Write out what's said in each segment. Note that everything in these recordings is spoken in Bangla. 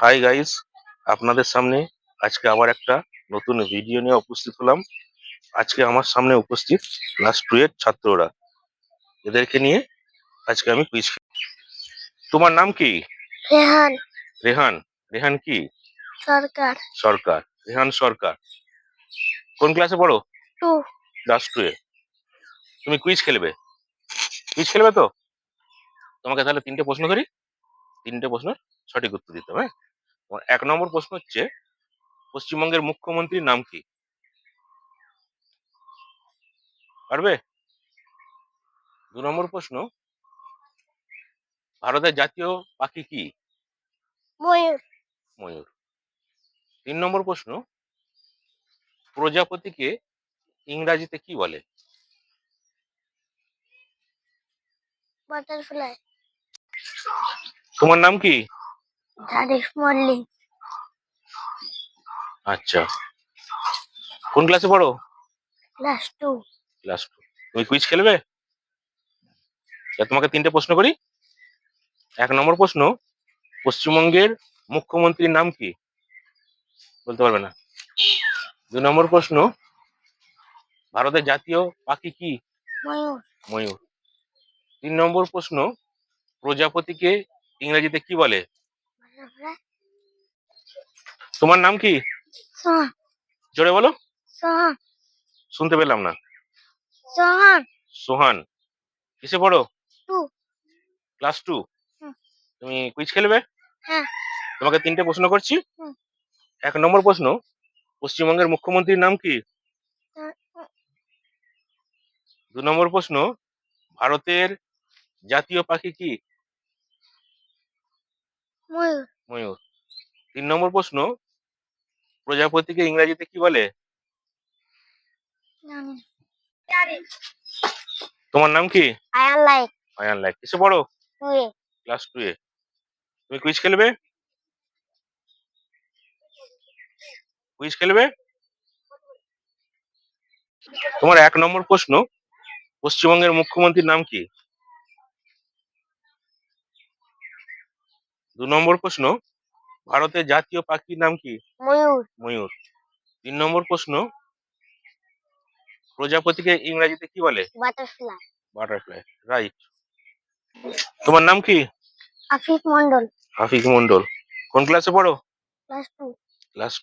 হাই গাইস আপনাদের সামনে আজকে আবার একটা নতুন ভিডিও নিয়ে উপস্থিত হলাম। আজকে আমার সামনে উপস্থিত ক্লাস টু এর ছাত্ররা। এদেরকে নিয়ে আজকে আমি কুইজ তোমার নাম কি? রেহান। রেহান। রেহান কি? সরকার। সরকার। রেহান সরকার। কোন ক্লাসে পড়ো? টু। ক্লাস টু এ। তুমি কুইজ খেলবে। কুইজ খেলবে তো? তোমাকে তাহলে তিনটে প্রশ্ন করি। তিনটে প্রশ্নের সঠিক উত্তর দিতে হবে হ্যাঁ? এক নম্বর প্রশ্ন হচ্ছে পশ্চিমবঙ্গের মুখ্যমন্ত্রীর নাম কি? পারবে? দু নম্বর প্রশ্ন ভারতের জাতীয় পাখি কি? ময়ূর। ময়ূর। তিন নম্বর প্রশ্ন প্রজাপতিকে ইংরাজিতে কি বলে? বাটারফ্লাই। তোমার নাম কি? ধারিস মল্লিক আচ্ছা। কোন ক্লাসে পড়ো? ক্লাস টু ক্লাস টু তুমি কুইজ খেলবে? তোমাকে তিনটে প্রশ্ন করি। এক নম্বর প্রশ্ন পশ্চিমবঙ্গের মুখ্যমন্ত্রীর নাম কি? বলতে পারবে না। দু নম্বর প্রশ্ন ভারতের জাতীয় পাখি কি? ময়ূর। তিন নম্বর প্রশ্ন প্রজাপতিকে ইংরেজিতে কি বলে? তোমার নাম কি? সোহান। জোরে বলো। সোহান। শুনতে পেলাম না। সোহান। সোহান কিসে পড়ো? টু। Class two. তুমি কুইজ খেলবে? হ্যাঁ। তোমাকে তিনটে প্রশ্ন করছি। এক নম্বর প্রশ্ন পশ্চিমবঙ্গের মুখ্যমন্ত্রীর নাম কি? দু নম্বর প্রশ্ন ভারতের জাতীয় পাখি কি? ময়ূর। ময়ূর তিন নম্বর প্রশ্ন প্রজাপতিকে ইংরেজিতে কি বলে? তোমার নাম কি? আয়ার লাইক আয়ান লাইক কিসে পড়ো? ক্লাস টু এ তুমি কুইজ খেলবে? কুইজ খেলবে? তোমার এক নম্বর প্রশ্ন পশ্চিমবঙ্গের মুখ্যমন্ত্রীর নাম কি? দু নম্বর প্রশ্ন ভারতের জাতীয় পাখির নাম কি? ময়ূর। ময়ূর। তিন নম্বর প্রশ্ন প্রজাপতিকে ইংরেজিতে কি বলে? বাটারফ্লাই। বাটারফ্লাই রাইট তোমার নাম কি? আফিক মন্ডল হাফিজ মন্ডল কোন ক্লাসে পড়ো? ক্লাস টু ক্লাস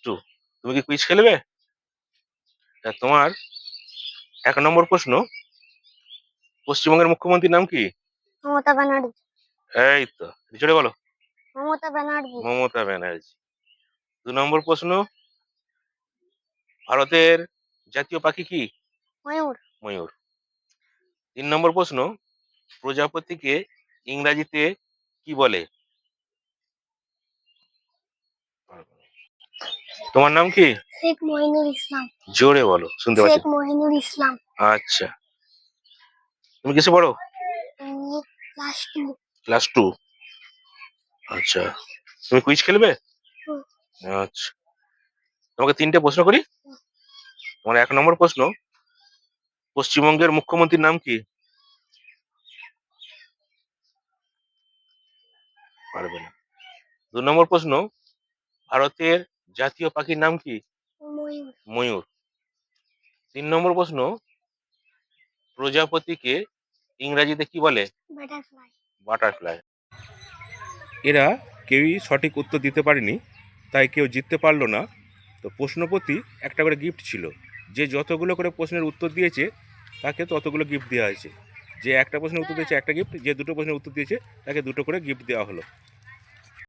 তুমি কি কুইজ খেলবে? তা তোমার এক নম্বর প্রশ্ন পশ্চিমবঙ্গের মুখ্যমন্ত্রীর নাম কি? মমতা ব্যানার্জি। এই তো জোরে বলো। মমতা ব্যানার্জি। মমতা ব্যানার্জি। দু নম্বর প্রশ্ন। ভারতের জাতীয় পাখি কি? ময়ূর। ময়ূর। তিন নম্বর প্রশ্ন। প্রজাপতিকে ইংরাজিতে কি বলে? তোমার নাম কি? শেখ মহিনুর ইসলাম। জোরে বলো শুনতে পাচ্ছি। শেখ মহিনুর ইসলাম। আচ্ছা। তুমি কিসে পড়ো? ক্লাস টু ক্লাস টু আচ্ছা। তুমি কুইজ খেলবে? আচ্ছা। তোমাকে তিনটে প্রশ্ন করি? তোমার এক নম্বর প্রশ্ন পশ্চিমবঙ্গের মুখ্যমন্ত্রীর নাম কি? পারবে না। দু নম্বর প্রশ্ন ভারতের জাতীয় পাখির নাম কি? ময়ূর। তিন নম্বর প্রশ্ন প্রজাপতিকে ইংরাজিতে কি বলে? বাটারফ্লাই। বাটারফ্লাই। এরা কেউই সঠিক উত্তর দিতে পারেনি, তাই কেউ জিততে পারল না। তো প্রশ্নপতি একটা করে গিফট ছিল। যে যতগুলো করে প্রশ্নের উত্তর দিয়েছে, তাকে ততগুলো গিফট দেওয়া হয়েছে। যে একটা প্রশ্নের উত্তর দিয়েছে একটা গিফট যে দুটো প্রশ্নের উত্তর দিয়েছে, তাকে দুটো করে গিফট দেওয়া হলো।